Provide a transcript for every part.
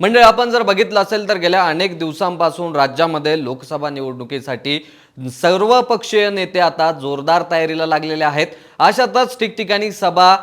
म्हणजे आपण जर बघितलं असेल तर गेल्या अनेक दिवसांपासून राज्यामध्ये लोकसभा निवडणुकीसाठी सर्व पक्षीय नेते आता जोरदार तयारीला लागलेले आहेत. अशातच ठिकठिकाणी सभा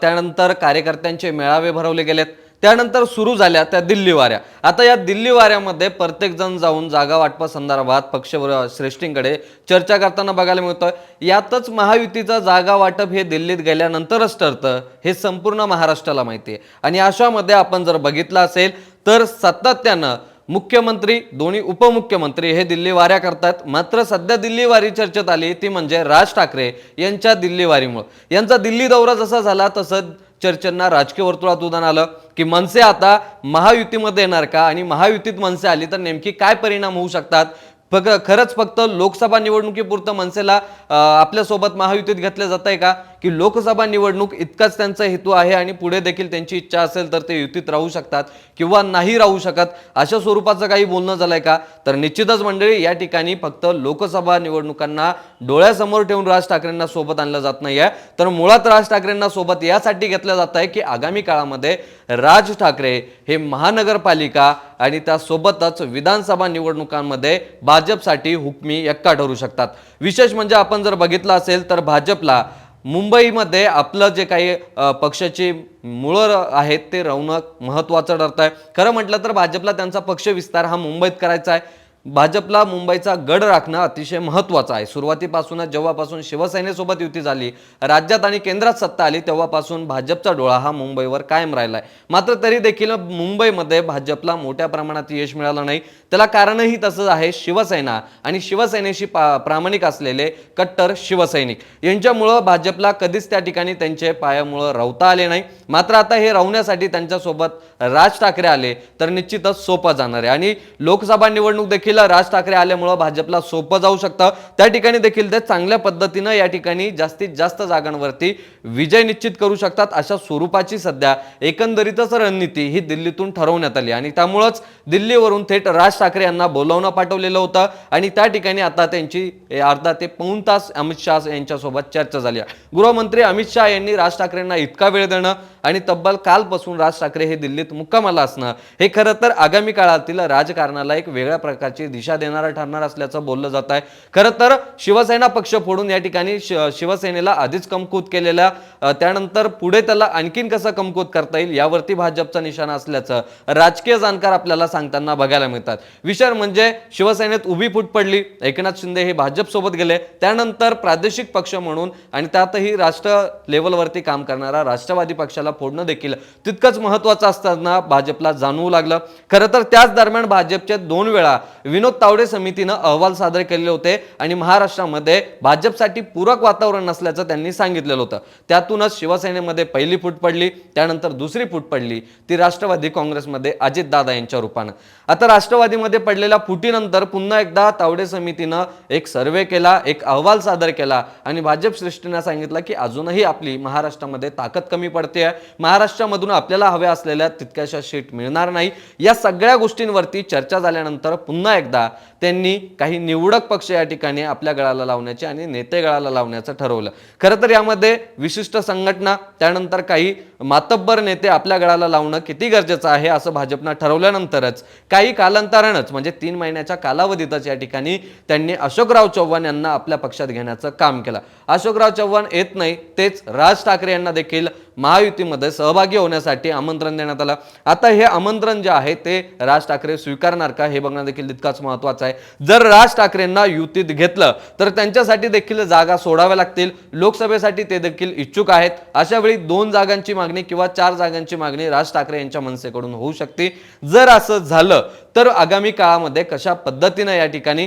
त्यानंतर कार्यकर्त्यांचे मेळावे भरवले गेलेत. त्यानंतर सुरू झाल्या त्या दिल्ली वाऱ्या. आता या दिल्ली वाऱ्यामध्ये प्रत्येकजण जाऊन जागा वाटपासंदर्भात पक्ष श्रेष्ठींकडे चर्चा करताना बघायला मिळतं यातच महायुतीचं जागा वाटप हे दिल्लीत गेल्यानंतरच ठरतं हे संपूर्ण महाराष्ट्राला माहिती आहे. आणि अशामध्ये आपण जर बघितलं असेल तर सातत्यानं मुख्यमंत्री दोन्ही उपमुख्यमंत्री हे दिल्ली वाऱ्या करतात मात्र सध्या दिल्ली वारी चर्चेत आली ती म्हणजे राज ठाकरे यांच्या दिल्लीवारीमुळं यांचा दिल्ली दौरा जसा झाला तसं चर्चांना राजकीय वर्तुळात उदाहरण आलं की मनसे आता महायुतीमध्ये येणार का? आणि महायुतीत मनसे आली तर नेमकी काय परिणाम होऊ शकतात? फक्त खरंच फक्त लोकसभा निवडणुकीपुरतं मनसेला आपल्यासोबत महायुतीत घेतलं जात आहे का? की लोकसभा निवडणूक इतकाच त्यांचा हेतू आहे आणि पुढे देखील त्यांची इच्छा असेल तर ते युतीत राहू शकतात किंवा नाही राहू शकत अशा स्वरूपाचं काही बोलणं झालंय का? तर निश्चितच मंडळी या ठिकाणी फक्त लोकसभा निवडणुकांना डोळ्यासमोर ठेवून राज ठाकरेंना सोबत आणलं जात नाहीये. तर मुळात राज ठाकरेंना सोबत यासाठी घेतलं जात आहे की आगामी काळामध्ये राज ठाकरे हे महानगरपालिका आणि त्यासोबतच विधानसभा निवडणुकांमध्ये भाजपसाठी हुकमी यक्का ठरू शकतात. विशेष म्हणजे आपण जर बघितलं असेल तर भाजपला मुंबईमध्ये आपलं जे काही पक्षाचे मुळं आहेत ते राहणं महत्त्वाचं ठरत आहे खरं म्हटलं तर भाजपला त्यांचा पक्ष विस्तार हा मुंबईत करायचा आहे. भाजपला मुंबईचा गड राखणं अतिशय महत्त्वाचं आहे. सुरुवातीपासूनच जेव्हापासून शिवसेनेसोबत युती झाली राज्यात आणि केंद्रात सत्ता आली तेव्हापासून भाजपचा डोळा हा मुंबईवर कायम राहिला आहे मात्र तरी देखील मुंबईमध्ये भाजपला मोठ्या प्रमाणात यश मिळालं नाही. त्याला कारणही तसंच आहे शिवसेना आणि शिवसेनेशी पा प्रामाणिक असलेले कट्टर शिवसैनिक. यांच्यामुळं भाजपला कधीच त्या ठिकाणी त्यांचे पायामुळं राहता आले नाही. मात्र आता हे राहण्यासाठी त्यांच्यासोबत राज ठाकरे आले तर निश्चितच सोपं जाणार आहे. आणि लोकसभा निवडणूक देखील राज ठाकरे आल्यामुळं भाजपला सोपं जाऊ शकतं. त्या ठिकाणी देखील ते चांगल्या पद्धतीनं या ठिकाणी जास्तीत जास्त जागांवरती विजय निश्चित करू शकतात अशा स्वरूपाची सध्या एकंदरीतच रणनीती ही दिल्लीतून ठरवण्यात आली. आणि त्यामुळंच दिल्लीवरून थेट राज ठाकरे यांना बोलावणं पाठवलेलं होतं. आणि त्या ठिकाणी आता त्यांची अर्धा ते पाऊण तास अमित शहा यांच्यासोबत चर्चा झाली आहे. गृहमंत्री अमित शहा यांनी राज ठाकरेंना इतका वेळ देणं आणि तब्बल कालपासून राज ठाकरे हे दिल्लीत मुक्कामाला असणं. हे खरं तर आगामी काळातील राजकारणाला एक वेगळ्या प्रकारची दिशा देणारा ठरणार असल्याचं बोललं जात आहे. खरं तर शिवसेना पक्ष फोडून या ठिकाणी शिवसेनेला आधीच कमकुत केलेल्या त्यानंतर पुढे त्याला आणखीन कसं कमकुत करता येईल यावरती भाजपचा निशाणा असल्याचं राजकीय जाणकार आपल्याला सांगताना बघायला मिळतात. विचार म्हणजे शिवसेनेत उभी फूट पडली. एकनाथ शिंदे हे भाजप सोबत गेले. त्यानंतर प्रादेशिक पक्ष म्हणून आणि त्यातही राष्ट्र लेवलवरती काम करणारा राष्ट्रवादी पक्षाला फोडणं देखील तितकंच महत्वाचं असताना भाजपला जाणवू लागलं. खरं तर त्याच दरम्यान भाजपचे दोन वेळा विनोद तावडे समितीनं अहवाल सादर केलेले होते आणि महाराष्ट्रामध्ये भाजपसाठी पूरक वातावरण नसल्याचं त्यांनी सांगितलेलं होतं. त्यातूनच शिवसेनेमध्ये पहिली फूट पडली त्यानंतर दुसरी फूट पडली ती राष्ट्रवादी काँग्रेसमध्ये अजितदादा यांच्या रूपानं. आता राष्ट्रवादीमध्ये पडलेल्या फुटीनंतर पुन्हा एकदा तावडे समितीनं एक सर्वे केला एक अहवाल सादर केला आणि भाजप श्रेष्ठीनं सांगितलं की अजूनही आपली महाराष्ट्रामध्ये ताकद कमी पडते आहे महाराष्ट्रामधून आपल्याला हव्या असलेल्या तितक्याशा सीट मिळणार नाही. या सगळ्या गोष्टींवरती चर्चा झाल्यानंतर पुन्हा एकदा त्यांनी काही निवडक पक्ष या ठिकाणी आपल्या गळाला लावण्याचे आणि नेते गळाला लावण्याचं ठरवलं. खरं तर यामध्ये विशिष्ट संघटना त्यानंतर काही मातब्बर नेते आपल्या गळाला लावणं किती गरजेचं आहे असं भाजपनं ठरवल्यानंतरच काही कालांतरानंच म्हणजे तीन महिन्याच्या कालावधीतच या ठिकाणी त्यांनी अशोकराव चव्हाण यांना आपल्या पक्षात घेण्याचं काम केलं. अशोकराव चव्हाण येत नाही तेच राज ठाकरे यांना देखील महायुतीमध्ये सहभागी होण्यासाठी आमंत्रण देण्यात आलं. आता हे आमंत्रण जे आहे ते राज ठाकरे स्वीकारणार का? हे बघणं देखील तितकाच महत्वाचं आहे. जर राज ठाकरेंना युतीत घेतलं तर त्यांच्यासाठी देखील जागा सोडाव्या लागतील. लोकसभेसाठी ते देखील इच्छुक आहेत. अशा वेळी दोन जागांची मागणी किंवा चार जागांची मागणी राज ठाकरे यांच्या मनसेकडून होऊ शकते. जर असं झालं तर आगामी काळामध्ये कशा पद्धतीनं या ठिकाणी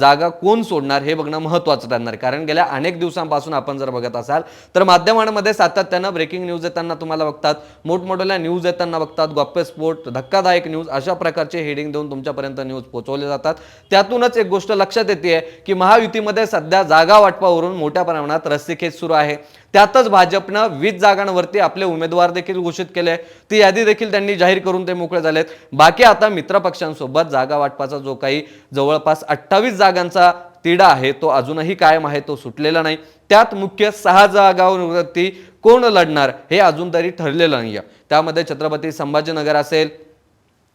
जागा कोण सोडणार हे बघणं महत्वाचं ठरणार. कारण गेल्या अनेक दिवसांपासून आपण जर बघत असाल तर माध्यमांमध्ये सातत्यानं ब्रेकिंग न्यूज येताना तुम्हाला बघतात मोठमोठ्या न्यूज येताना बघतात गप्पेस्फोट धक्कादायक न्यूज अशा प्रकारचे हेडिंग देऊन तुमच्यापर्यंत न्यूज पोहोचवले जातात. त्यातूनच एक गोष्ट लक्षात येते की महायुतीमध्ये सध्या जागा वाटपावरून मोठ्या प्रमाणात रस्सीखेच सुरू आहे. त्यातच भाजपनं वीस जागांवरती आपले उमेदवार देखील घोषित केले. ती यादी देखील त्यांनी जाहीर करून ते मोकळे झालेत. बाकी आता मित्रपक्ष पक्षांसोबत जागा वाटपाचा जो काही जवळपास अठ्ठावीस जागांचा तिढा आहे तो अजूनही कायम आहे तो सुटलेला नाही. त्यात मुख्य सहा जागांवरती कोण लढणार हे अजून तरी ठरलेलं नाही आहे त्यामध्ये छत्रपती संभाजीनगर असेल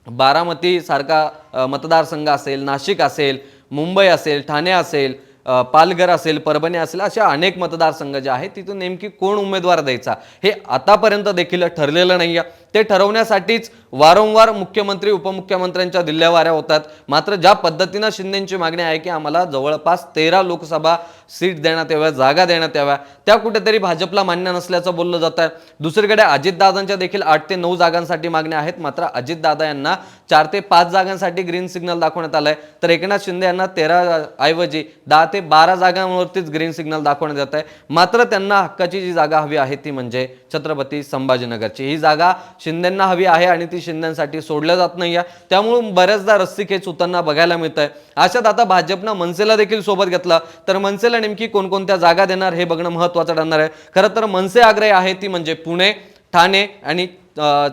बारामती सारखा मतदारसंघ असेल नाशिक असेल मुंबई असेल ठाणे असेल पालघर असेल परभणी असेल अशा अनेक मतदारसंघ जे आहेत तिथून नेमकी कोण उमेदवार द्यायचा? हे आतापर्यंत देखील ठरलेलं नाही आहे ते ठरवण्यासाठीच वारंवार मुख्यमंत्री उपमुख्यमंत्र्यांच्या दिल्ल्या वाऱ्या होतात. मात्र ज्या पद्धतीनं शिंदेची मागणी आहे की आम्हाला जवळपास तेरा लोकसभा सीट देण्यात याव्या जागा देण्यात याव्या. त्या कुठेतरी भाजपला मान्य नसल्याचं बोललं जात आहे दुसरीकडे अजितदादांच्या देखील आठ ते नऊ जागांसाठी मागण्या आहेत. मात्र अजितदादा यांना चार ते पाच जागांसाठी ग्रीन सिग्नल दाखवण्यात आलाय. तर एकनाथ शिंदे यांना तेरा ऐवजी दहा ते बारा जागांवरतीच ग्रीन सिग्नल दाखवण्यात येत आहे मात्र त्यांना हक्काची जी जागा हवी आहे ती म्हणजे छत्रपती संभाजीनगरची. ही जागा शिंदेंना हवी आहे आणि ती शिंदेसाठी सोडल्या जात नाही आहे त्यामुळे बऱ्याचदा रस्सीखेच होताना बघायला मिळत आहे अशात आता भाजपनं मनसेला देखील सोबत घेतला. तर मनसेला नेमकी कोणकोणत्या जागा देणार हे बघणं महत्त्वाचं ठरणार आहे. खरं तर मनसे आग्रही आहे ती म्हणजे पुणे ठाणे आणि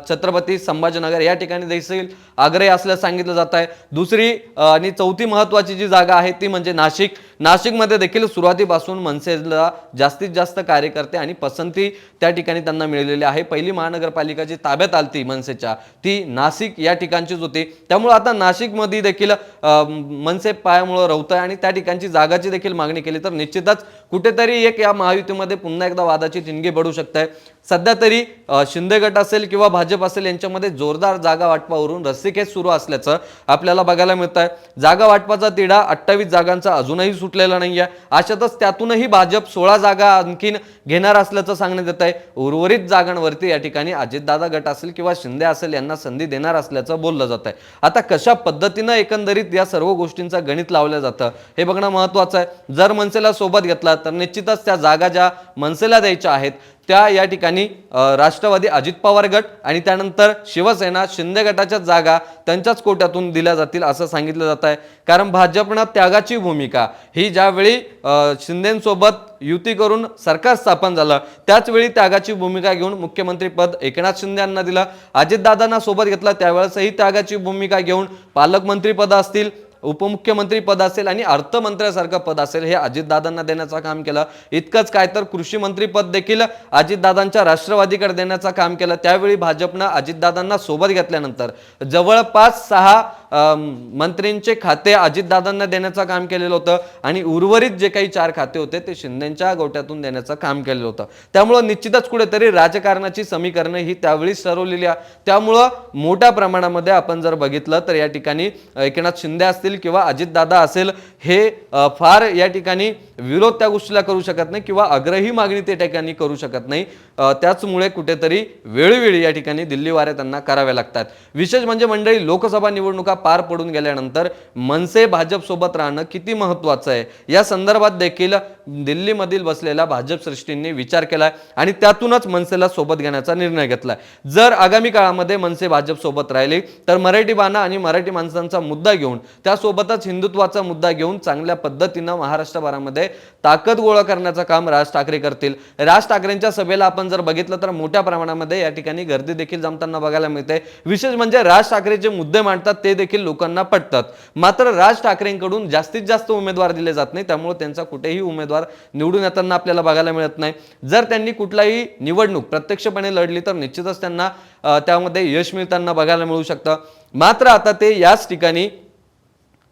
छत्रपती संभाजीनगर या ठिकाणी देखील आग्रही असल्याचं सांगितलं जात आहे. दुसरी आणि चौथी महत्त्वाची जी जागा आहे ती म्हणजे नाशिक. नाशिकमध्ये देखील सुरुवातीपासून मनसेला जास्तीत जास्त कार्यकर्ते आणि पसंती त्या ठिकाणी त्यांना मिळालेली आहे. पहिली महानगरपालिका जी ताब्यात आलती मनसेच्या ती नाशिक या ठिकाणचीच होती. त्यामुळे आता नाशिकमध्ये देखील मनसे पायामुळं रवतंय आणि त्या ठिकाणची जागाची देखील मागणी केली. तर निश्चितच कुठेतरी एक या महायुतीमध्ये पुन्हा एकदा वादाची ठिणगी पडू शकते. सध्या तरी शिंदे गट असेल किंवा भाजप असेल यांच्यामध्ये जोरदार जागा वाटपावरून रस्सीखेच सुरू असल्याचं आपल्याला बघायला मिळत आहे जागा वाटपाचा तिढा अठ्ठावीस जागांचा अजूनही सुटलेला नाही आहे अशातच त्यातूनही भाजप सोळा जागा आणखीन घेणार असल्याचं सांगण्यात येत आहे उर्वरित जागांवरती या ठिकाणी अजितदादा गट असेल किंवा शिंदे असेल यांना संधी देणार असल्याचं बोललं जात आहे आता कशा पद्धतीनं एकंदरीत या सर्व गोष्टींचं गणित लावलं जातं हे बघणं महत्वाचं आहे. जर मनसेला सोबत घेतला तर निश्चितच त्या जागा ज्या मनसेला द्यायच्या आहेत त्या या ठिकाणी राष्ट्रवादी अजित पवार गट आणि त्यानंतर शिवसेना शिंदे गटाच्या जागा त्यांच्याच कोट्यातून दिल्या जातील असं सांगितलं जात आहे. कारण भाजपनं त्यागाची भूमिका ही ज्यावेळी शिंदेंसोबत शिंदेसोबत युती करून सरकार स्थापन झालं त्याचवेळी त्यागाची भूमिका घेऊन मुख्यमंत्रीपद एकनाथ शिंदे यांना दिलं. अजितदादांना सोबत घेतलं त्यावेळेसही त्यागाची भूमिका घेऊन पालकमंत्रीपद असतील उपमुख्यमंत्री पद असेल आणि अर्थमंत्र्यासारखं पद असेल हे अजितदादांना देण्याचं काम केलं. इतकंच काय तर कृषी मंत्री पद देखील अजितदादांच्या राष्ट्रवादीकडे देण्याचं काम केलं. त्यावेळी भाजपनं अजितदादांना सोबत घेतल्यानंतर जवळपास सहा मंत्र्यांचे खाते अजितदादांना देण्याचं काम केलेलं होतं आणि उर्वरित जे काही चार खाते होते ते शिंदेच्या गोट्यातून देण्याचं काम केलेलं होतं. त्यामुळं निश्चितच कुठेतरी राजकारणाची समीकरणं ही त्यावेळी सरवलेली आहे. त्यामुळं मोठ्या प्रमाणामध्ये आपण जर बघितलं तर या ठिकाणी एकनाथ शिंदे असतील किंवा अजितदादा असेल हे फार या ठिकाणी विरोध त्या गोष्टीला करू शकत नाही किंवा अग्रही मागणी त्या ठिकाणी करू शकत नाही. त्याचमुळे कुठेतरी वेळोवेळी या ठिकाणी दिल्ली वाऱ्या त्यांना कराव्या लागतात. विशेष म्हणजे मंडळी लोकसभा निवडणुका पार पडून गेल्यानंतर मनसे भाजपसोबत राहणं किती महत्वाचं आहे? या संदर्भात देखील दिल्लीमधील बसलेल्या भाजप सृष्टींनी विचार केलाय आणि त्यातूनच मनसेला सोबत घेण्याचा निर्णय घेतलाय. जर आगामी काळामध्ये मनसे भाजपसोबत राहिली राहिले तर मराठी बाणा आणि मराठी माणसांचा मुद्दा घेऊन त्यासोबतच हिंदुत्वाचा मुद्दा घेऊन चांगल्या पद्धतीनं महाराष्ट्रभरामध्ये ताकद गोळा करण्याचं काम राज ठाकरे करतील. राज ठाकरेंच्या सभेला आपण जर बघितलं तर मोठ्या प्रमाणामध्ये या ठिकाणी गर्दी देखील जमताना बघायला मिळते. विशेष म्हणजे राज ठाकरे जे मुद्दे मांडतात ते देखील लोकांना पटतात. मात्र राज ठाकरेंकडून जास्तीत जास्त उमेदवार दिले जात नाही त्यामुळे त्यांचा कुठेही उमेदवार निवडून येताना आपल्याला बघायला मिळत नाही. जर त्यांनी कुठलाही निवडणूक प्रत्यक्षपणे लढली तर निश्चितच त्यांना त्यामध्ये यश मिळताना बघायला मिळू शकतं. मात्र आता ते याच ठिकाणी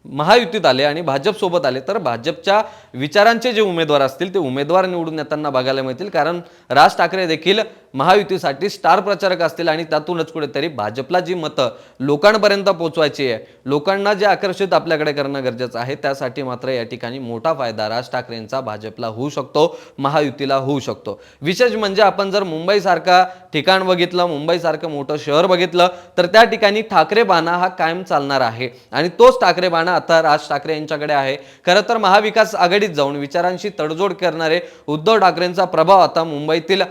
महायुतीत आले आणि भाजपसोबत आले तर भाजपच्या विचारांचे जे उमेदवार असतील ते उमेदवार निवडून येताना बघायला मिळतील. कारण राज ठाकरे देखील महायुतीसाठी स्टार प्रचारक असतील आणि त्यातूनच कुठेतरी भाजपला जी मतं लोकांपर्यंत पोचवायची आहे लोकांना जे आकर्षित आपल्याकडे करणं गरजेचं आहे त्यासाठी मात्र या ठिकाणी मोठा फायदा राज ठाकरेंचा भाजपला होऊ शकतो महायुतीला होऊ शकतो. विशेष म्हणजे आपण जर मुंबईसारखा ठिकाण बघितलं मुंबईसारखं मोठं शहर बघितलं तर त्या ठिकाणी ठाकरे बाणा हा कायम चालणार आहे. आणि तोच ठाकरे बाणा आता राज ठाकरे यांच्याकडे आहे. खरं तर महाविकास आघाडीत जाऊन विचारांशी तडजोड करणारे उद्धव ठाकरेंचा प्रभाव आता मुंबईतील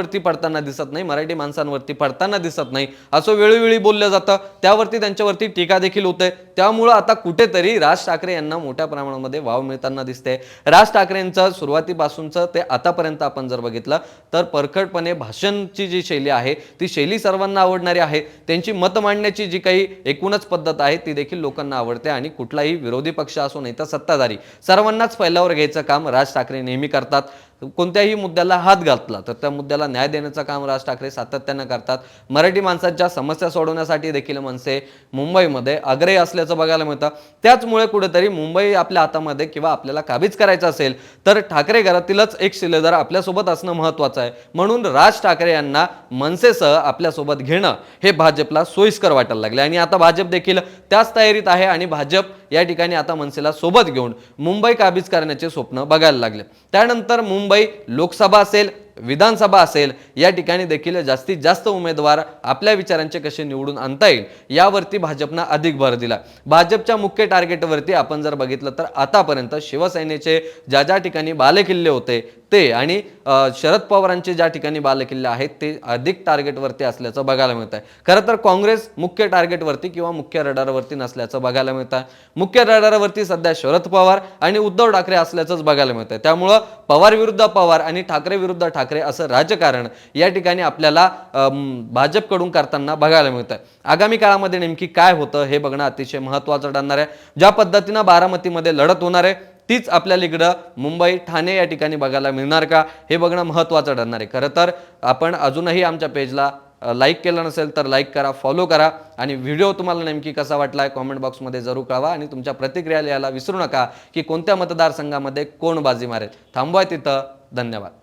मराठ्यांवरती पडताना दिसत नाही मराठी माणसांवरती पडताना दिसत नाही. असं वेळोवेळी बोललं जातं. त्यावरती त्यांच्यावरती टीका देखील होते. त्यामुळं आता कुठेतरी राज ठाकरे यांना मोठ्या प्रमाणामध्ये वाव मिळताना दिसते. राज ठाकरेंचं सुरुवातीपासूनचं ते आतापर्यंत आपण जर बघितलं तर परखडपणे भाषणची जी शैली आहे ती शैली सर्वांना आवडणारी आहे. त्यांची मत मांडण्याची जी काही एकूणच पद्धत आहे ती देखील लोकांना आवडते आणि कुठलाही विरोधी पक्ष असो नाही तर सत्ताधारी सर्वांनाच फैलावर घ्यायचं काम राज ठाकरे नेहमी करतात. कोणत्याही मुद्द्याला हात घातला तर त्या मुद्द्याला न्याय देण्याचं काम राज ठाकरे सातत्यानं करतात. मराठी माणसांच्या समस्या सोडवण्यासाठी देखील मनसे मुंबईमध्ये अग्रेय असल्याचं बघायला मिळतं. त्याचमुळे कुठेतरी मुंबई आपल्या हातामध्ये किंवा आपल्याला काबीज करायचं असेल तर ठाकरे घरातीलच एक शिलेदार आपल्यासोबत असणं महत्वाचं आहे. म्हणून राज ठाकरे यांना मनसेसह आपल्यासोबत घेणं हे भाजपला सोयीस्कर वाटायला लागले आणि आता भाजप देखील त्याच तयारीत आहे आणि भाजप या ठिकाणी आता मनसेला सोबत घेऊन मुंबई काबीज करण्याचे स्वप्न बघायला लागले. त्यानंतर मुंबई लोकसभा असेल विधानसभा असेल या ठिकाणी देखील जास्तीत जास्त उमेदवार आपल्या विचारांचे कसे निवडून आणता येईल यावरती भाजपनं अधिक भर दिला. भाजपच्या मुख्य टार्गेटवरती आपण जर बघितलं तर आतापर्यंत शिवसेनेचे ज्या ज्या ठिकाणी बालेकिल्ले होते ते आणि शरद पवारांचे ज्या ठिकाणी बालकिल्ले आहेत ते अधिक टार्गेटवरती असल्याचं बघायला मिळत आहे खरं तर काँग्रेस मुख्य टार्गेटवरती किंवा मुख्य रडारवरती नसल्याचं बघायला मिळत आहे मुख्य रडारवरती सध्या शरद पवार आणि उद्धव ठाकरे असल्याचंच बघायला मिळत आहे त्यामुळं पवार विरुद्ध पवार आणि ठाकरे विरुद्ध ठाकरे असं राजकारण या ठिकाणी आपल्याला भाजपकडून करताना बघायला मिळत आहे आगामी काळामध्ये नेमकी काय होतं हे बघणं अतिशय महत्त्वाचं ठरणार आहे. ज्या पद्धतीनं बारामतीमध्ये लढत होणार आहे तीच आपल्याला इकडं मुंबई ठाणे या ठिकाणी बघायला मिळणार का? हे बघणं महत्त्वाचं ठरणार आहे. खरं तर आपण अजूनही आमच्या पेजला लाईक केलं नसेल तर लाईक करा फॉलो करा आणि व्हिडिओ तुम्हाला नेमकी कसा वाटला आहे कॉमेंट बॉक्समध्ये जरूर कळवा आणि तुमच्या प्रतिक्रिया लिहायला विसरू नका की कोणत्या मतदारसंघामध्ये कोण बाजी मारेल. थांबवा तिथं. धन्यवाद.